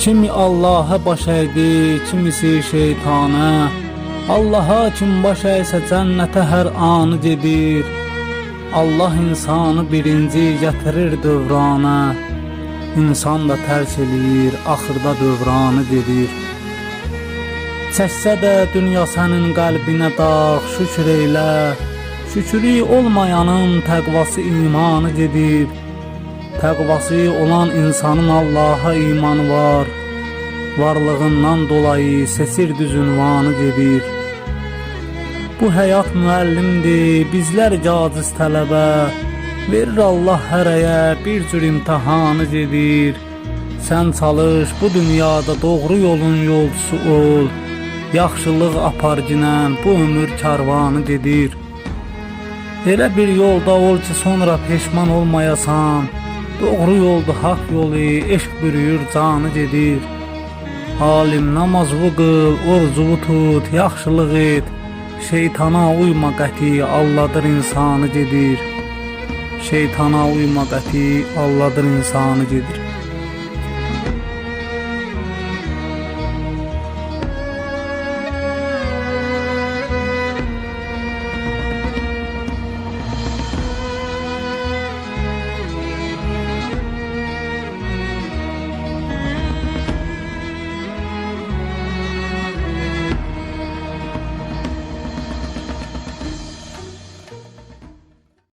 Kimi Allah'a baş əydi, kimisi şeytana. Allaha kim baş əysə cənnətə hər anı gedir. Allah insanı birinci gətirir dövrana. İnsan da tərk eləyir, axırda dövranı gedir. Çəksə də dünya sənin qəlbinə dağ, şükür eylə. Şükrü olmayanın təqvası imanı gedir. Təqvası olan insanın Allaha imanı var. Varlığından dolayı seçir düz ünvanı gedir. Bu həyat müəllimdir, bizlər caciz tələbə. Verir Allah hərəyə bir cür imtahanı gedir. Sən çalış bu dünyada doğru yolun yolcusu ol. Yaxşılıq apar ginən bu ömür karvanı gedir. Elə bir yolda ol ki sonra peşman olmayasan. Doğru yolda hak yolu, eşq bürüyür canı gedir. Alim namazı qıl, orucu tut, yaxşılıq et. Şeytana uyma qəti, Allahdır insanı gedir. Şeytana uyma qəti, Allahdır insanı gedir.